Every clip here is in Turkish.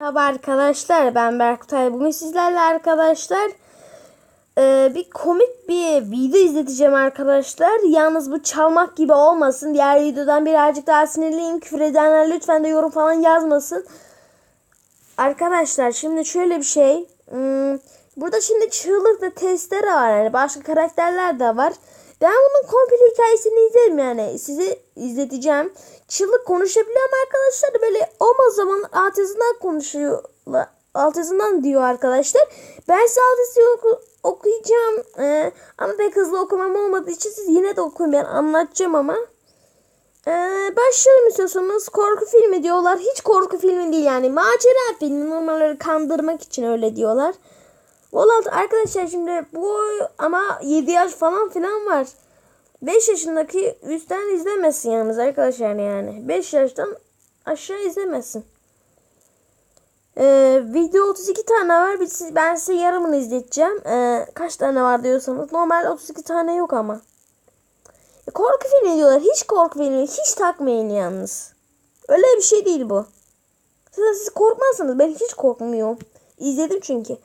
Merhaba arkadaşlar ben Berkutay. Bugün sizlerle arkadaşlar e, bir komik bir video izleteceğim arkadaşlar. Yalnız bu çalmak gibi olmasın. Diğer videodan birazcık daha sinirliyim. Küfür edenler lütfen de yorum falan yazmasın. Arkadaşlar şimdi şöyle bir şey. Hmm, burada şimdi çığlıklı testere var. Yani başka karakterler de var. Ben bunun komple hikayesini izlerim yani. Size izleteceğim. Çığlık konuşabiliyor ama arkadaşlar böyle olmaz zaman alt yazından konuşuyor. Alt yazından diyor arkadaşlar. Ben size alt oku- okuyacağım. Ee, ama pek hızlı okumam olmadığı için siz yine de okuyun. Ben anlatacağım ama. Ee, başlayalım istiyorsanız. Korku filmi diyorlar. Hiç korku filmi değil yani. Macera filmi. Normalleri kandırmak için öyle diyorlar. Valla arkadaşlar şimdi bu ama 7 yaş falan filan var. 5 yaşındaki üstten izlemesin yalnız arkadaşlar yani. 5 yaştan aşağı izlemesin. Ee, video 32 tane var. Ben size yarımını izleteceğim. Ee, kaç tane var diyorsanız. Normal 32 tane yok ama. E, korku filmi diyorlar. Hiç korku filmi. Hiç takmayın yalnız. Öyle bir şey değil bu. Siz, siz korkmazsınız. Ben hiç korkmuyorum. İzledim çünkü.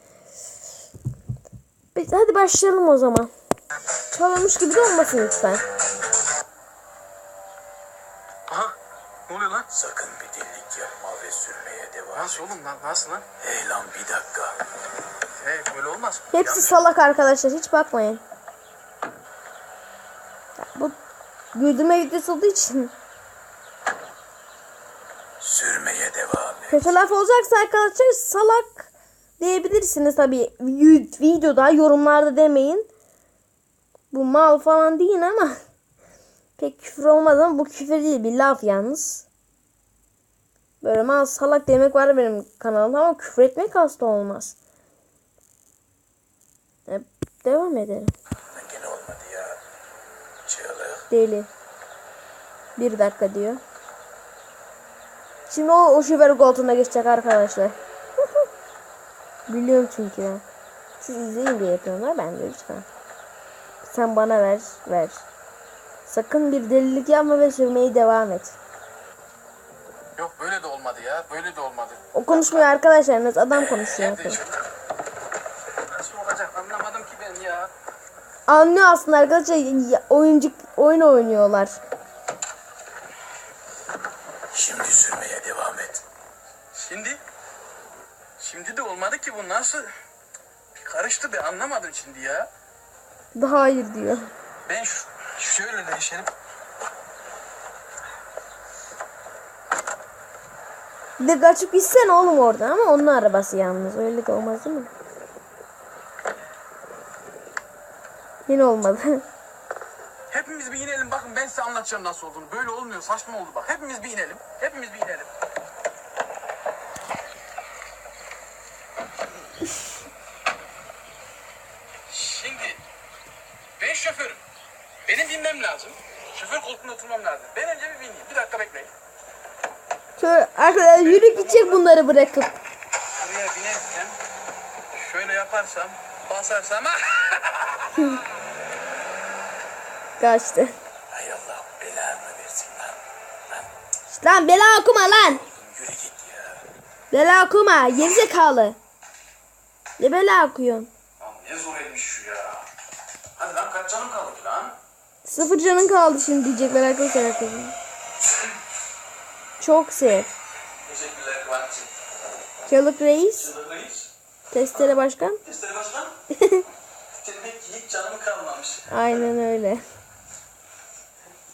Hadi başlayalım o zaman. Çalınmış gibi de olmasın lütfen. Aha. Ne oluyor lan? Sakın bir delilik yapma ve sürmeye devam et. Nasıl oğlum lan? Nasıl lan? Hey lan bir dakika. Hey böyle olmaz. Hepsi Yanlış. salak arkadaşlar. Hiç bakmayın. Ya Bu güldürme videosu olduğu için. Sürmeye devam et. Kötü laf olacaksa arkadaşlar salak diyebilirsiniz tabi videoda yorumlarda demeyin. Bu mal falan değil ama pek küfür olmaz ama bu küfür değil bir laf yalnız. Böyle mal salak demek var benim kanalımda ama küfür etmek asla olmaz. E, devam edelim. Olmadı ya. Çığlık. Deli. Bir dakika diyor. Şimdi o, o şoför koltuğuna geçecek arkadaşlar. Biliyorum çünkü. Siz izleyin diye yapıyorlar ben de lütfen. Sen bana ver, ver. Sakın bir delilik yapma ve sürmeye devam et. Yok böyle de olmadı ya. Böyle de olmadı. O konuşmuyor arkadaşlar. Nasıl adam konuşuyor. Nasıl olacak anlamadım ki ben ya. Anlıyor aslında arkadaşlar. Ya- Oyuncu oyun oynuyorlar. Nasıl? Bir karıştı be anlamadım şimdi ya. Daha hayır diyor. Ben şöyle değişelim. Bir de kaçıp gitsen oğlum oradan ama onun arabası yalnız. Öyle de olmaz değil mi? Yine olmadı. Hepimiz bir inelim bakın ben size anlatacağım nasıl olduğunu. Böyle olmuyor saçma oldu bak. Hepimiz bir inelim. Hepimiz bir inelim. Şimdi ben şoförüm. Benim binmem lazım. Şoför koltuğuna oturmam lazım. Ben önce bir bineyim. Bir dakika bekleyin. Şöyle arkadaşlar yürü gidecek bunları bırakıp. Buraya binersem şöyle yaparsam basarsam Kaçtı. Hay Allah belanı versin lan. Lan Lan bela okuma lan. yürü git ya. Bela okuma. Gerizekalı. Ne bela okuyorsun? Lan ne zor etmiş şu ya. Hadi lan kaç canım kaldı? Sıfır canın kaldı şimdi diyecekler arkadaşlar arkadaşlar. Çok sev. Teşekkürler Kıvanç'cığım. Çalık reis. Testere başkan. Testere başkan. Demek ki hiç canım kalmamış. Aynen öyle.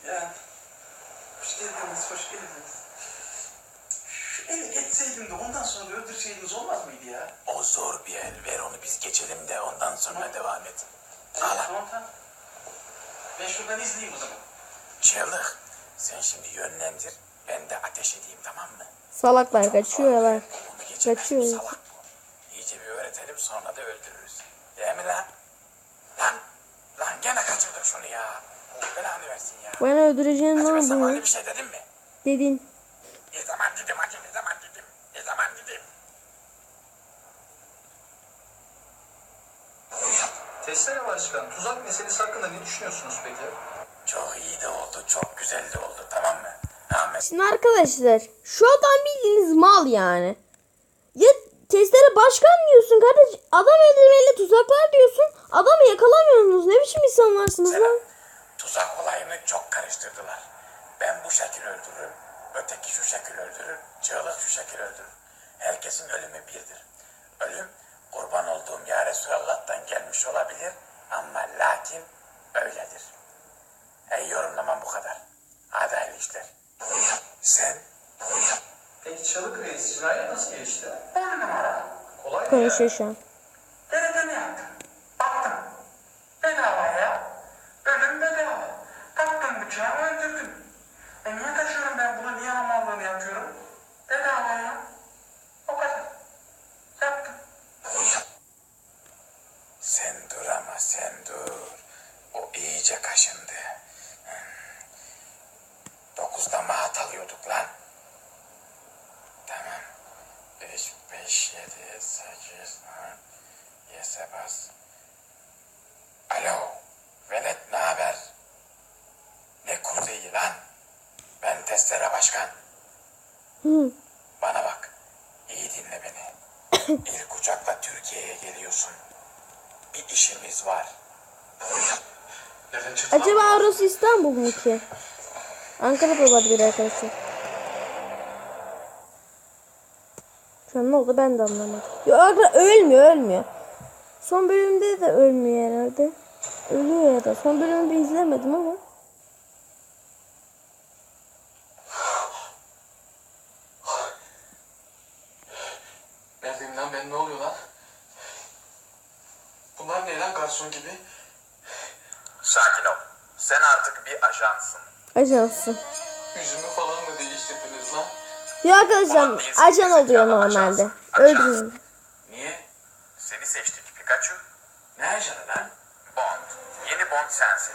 Ya. Hoş geldiniz, hoş geldiniz. Şu eve geçseydim de ondan sonra öldürseydiniz olmaz mıydı ya? O zor bir el. Ver onu biz geçelim de ondan sonra devam et. Tamam, tamam, tamam. Ben şuradan izleyeyim o zaman. Çığlık. Sen şimdi yönlendir. Ben de ateş edeyim tamam mı? Salaklar kaçıyorlar. Kaçıyor. salak bu. İyice bir öğretelim sonra da öldürürüz. Değil mi lan? Lan. Lan gene kaçırdın şunu ya. Allah belanı versin ya. Ben öldüreceğim lan sana bunu. öyle bir şey dedim mi? Dedin. Ne zaman dedim hacı ne zaman dedim. Ne zaman dedim. Testere Başkan, tuzak meselesi hakkında ne düşünüyorsunuz peki? Çok iyi de oldu. Çok güzel de oldu tamam mı? Ahmet Şimdi arkadaşlar şu adam bildiğiniz mal yani. testere başkan diyorsun kardeş. Adam eldivenli tuzaklar diyorsun. Adamı yakalamıyorsunuz. Ne biçim insanlarsınız lan? Tuzak olayını çok karıştırdılar. Ben bu şekil öldürürüm. Öteki şu şekil öldürür. Çığlık şu şekil öldürür. Herkesin ölümü birdir. Ölüm kurban olduğum ya Resulallah'tan gelmiş olabilir. Ama lakin öyledir. Ey yorumlamam bu kadar. Hadi hayırlı işler. Sen Peki Çığlık Reis cinayet nasıl gelişti? on numara. Kolay mı Konuşuyor yani? şu an. 5, 7, 8, Alo, velet ne haber? Ne kurdeyi lan? Ben testere başkan. Hı. Bana bak, iyi dinle beni. İlk uçakla Türkiye'ye geliyorsun. Bir işimiz var. Acaba Rus İstanbul mu ki? Ankara olabilir arkadaşlar. Şu an ne oldu ben de anlamadım. Arkadaşlar ölmüyor ölmüyor. Son bölümde de ölmüyor herhalde. Ölüyor ya da. Son bölümü bir izlemedim ama. Neredeyim lan ben ne oluyor lan? Bunlar ne lan garson gibi? Sakin ol. Sen artık bir ajansın. Ajansın. Yüzümü falan mı değiştirdiniz lan? Ya arkadaşlar ajan oluyor normalde. Öldürüyorum. Niye? Seni seçtik Pikachu. Ne ajanı lan? Bond. Yeni Bond sensin.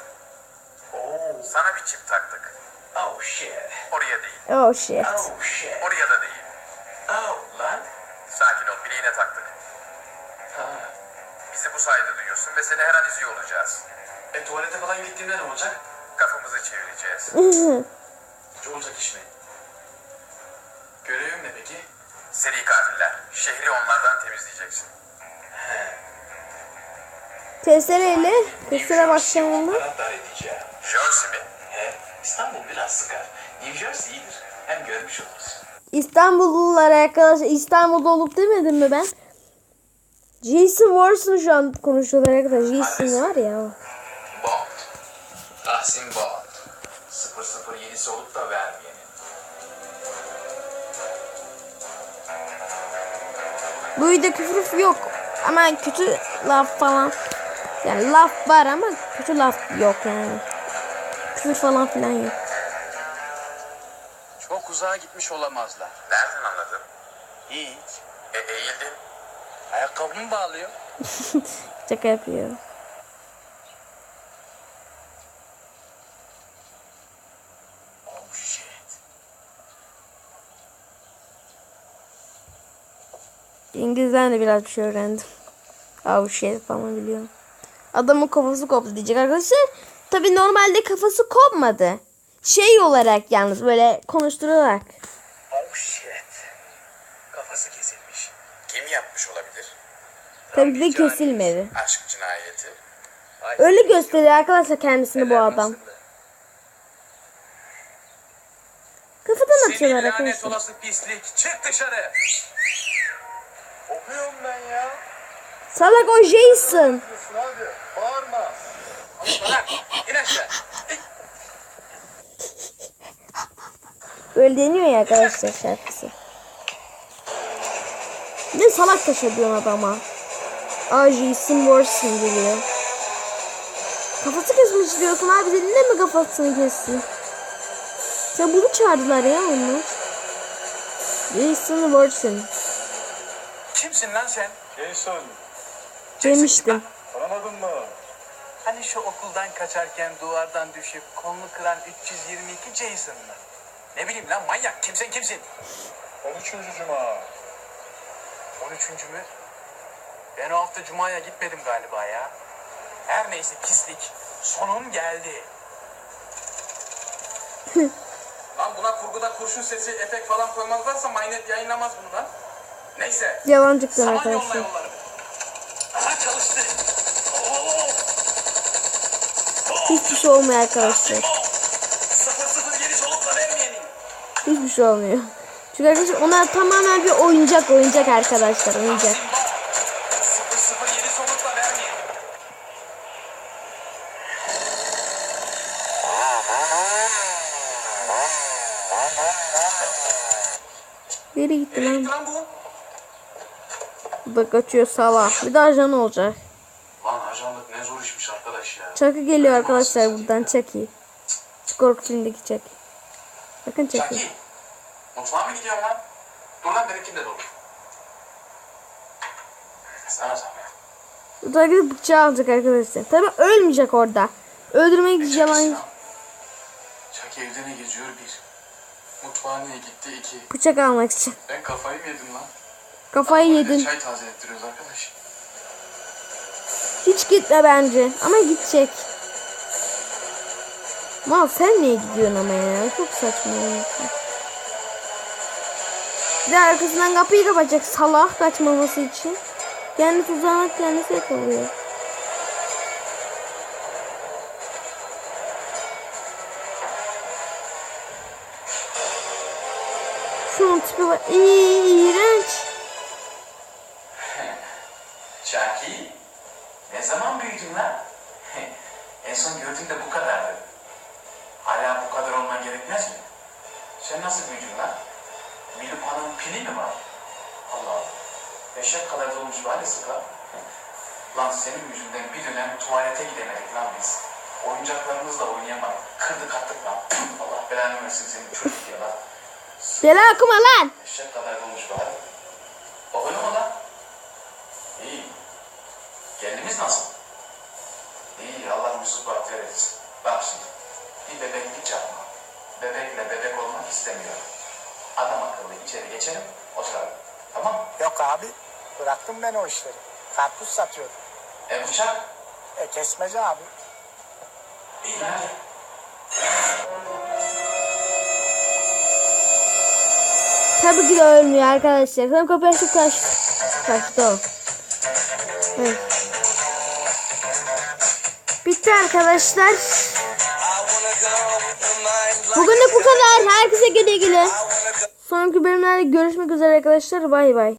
Oo. Sana bir çip taktık. Oh shit. Oraya değil. Oh shit. Oh shit. Oraya da değil. Oh lan. Sakin ol. Bileğine taktık. Ha. Bizi bu sayede duyuyorsun ve seni her an izliyor olacağız. E tuvalete falan gittiğinde ne olacak? Kafamızı çevireceğiz. Hiç olacak iş mi? Seri katiller. Şehri onlardan temizleyeceksin. Testereyle testere başlayalım. Jersey mi? He, İstanbul biraz sıkar. New Jersey iyidir. Hem görmüş oluruz. İstanbullular arkadaşlar İstanbul'da olup demedim mi ben? Jason Warson şu an konuşuyorlar arkadaşlar. Jason var ya o. Bond. Tahsin Bond. 007'si olup da vermeyenin. Bu videoda küfür yok. Ama kötü laf falan. Yani laf var ama kötü laf yok yani. Küfür falan filan yok. Çok uzağa gitmiş olamazlar. Nereden anladın? Hiç. E eğildin. Ayakkabımı bağlıyor. Şaka yapıyor. Oh shit. İngilizden de biraz bir şey öğrendim. Oh shit falan biliyorum. Adamın kafası koptu diyecek arkadaşlar. Tabi normalde kafası kopmadı. Şey olarak yalnız böyle konuşturarak. Oh shit. Kafası kesilmiş. Kim yapmış olabilir? Tabii ki de kesilmedi. Aşk cinayeti. Öyle gösteriyor arkadaşlar kendisini bu adam. Kafadan atıyorlar Senin lanet arkadaşlar. olası pislik. Çık dışarı. Okuyorum ben ya. Salak o Jason. Hadi bağırma. Bırak. İn aşağı. Öyle deniyor ya arkadaşlar şarkısı. Ne salak taş ediyorsun adama. Aa Jason Warson geliyor. Kafası kesmiş diyorsun abi senin de mi kafasını kessin? Sen bunu çağırdılar ya onlar. Jason Warson. Kimsin lan sen? Jason. Demiştim. Tanımadın mı? Hani şu okuldan kaçarken duvardan düşüp kolunu kıran 322 Jason mı? Ne bileyim lan manyak. Kimsin kimsin? 13. Cuma. 13. mü? Ben o hafta Cuma'ya gitmedim galiba ya. Her neyse pislik. Sonum geldi. lan buna kurguda kurşun sesi, efekt falan koymazlarsa Maynet yayınlamaz bunu lan. Neyse. Saman yolla arkadaşlar. Hiçbir şey olmuyor arkadaşlar. Hiçbir şey olmuyor. Çünkü arkadaşlar onlar tamamen bir oyuncak oyuncak arkadaşlar oyuncak. Nereye gitti lan bu? Bu da kaçıyor salak. Bir de ajan olacak. Lan ajanlık ne zor işmiş arkadaş ya. Chucky geliyor arkadaşlar buradan. Şu korku filmdeki Chucky. Bakın Chucky. Çaki. Mutfağa mı gidiyorsun lan? Dur lan benimkini de doldur. Sana zahmet. Burada gidip bıçağı alacak arkadaşlar. Tabi ölmeyecek orada. Yalan. Çaki'si lan? Çaki evde ne geziyor bir. Mutfağa niye gitti iki. Bıçak almak için. Ben kafayı mı yedim lan? Kafayı yedin. Çay taze ettiriyoruz arkadaş. Hiç gitme bence. Ama gidecek. Mal sen niye gidiyorsun ama ya? Çok saçma. ya. Bir de arkasından kapıyı kapatacak salak kaçmaması için. Kendi tuzağına kendisi yakalıyor. Şunun tipi var. İğrenç. Ne zaman büyüdün lan? en son gördüğümde bu kadardı. Hala bu kadar olman gerekmez mi? Sen nasıl büyüdün lan? Milupa'nın pili mi var? Allah Allah. Eşek kadar dolmuş var ya sıka. Lan senin yüzünden bir dönem tuvalete gidemedik lan biz. Oyuncaklarımızla oynayamadık. Kırdık attık lan. Allah belanı versin senin çocuk ya lan. Deli okuma lan. Eşek kadar dolmuş var. Bakıyor mu lan? Kendimiz nasıl? İyi Allah Bahtiyar etsin. Bak şimdi. Bir bebeklik yapma. Bebekle bebek olmak istemiyorum. Adam akıllı içeri geçelim. Oturalım. Tamam? Yok abi. Bıraktım ben o işleri. Karpuz satıyorum. E bıçak? E kesmece abi. İyi hadi. Tabii ki de ölmüyor arkadaşlar. Tam kapıyı açıp kaçtı. Kaçtı o. Evet. Bitti arkadaşlar. Bugünlük bu kadar. Herkese güle güle. Sonraki bölümlerde görüşmek üzere arkadaşlar. Bay bay.